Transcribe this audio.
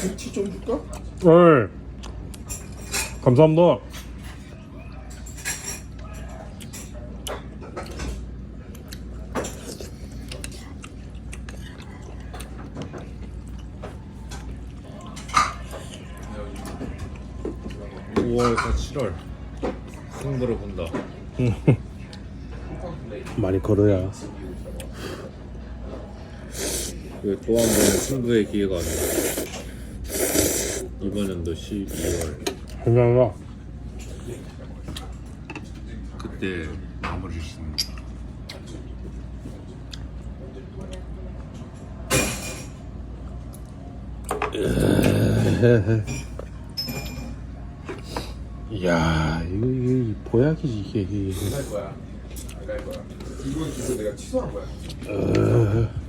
네. 감사합니다. 오 5월에서 7월 승부를 본다. 많이 걸어야. 또한 번의 승부의 기회가 왔네. 이번 연도 12월 감사합니다. 그때 마무리를 짓는. 이야, 이거, 이거 보약이지, 이게. 이게. 갈 거야. 거야. 이건 기서 내가 취소한 거야. 어,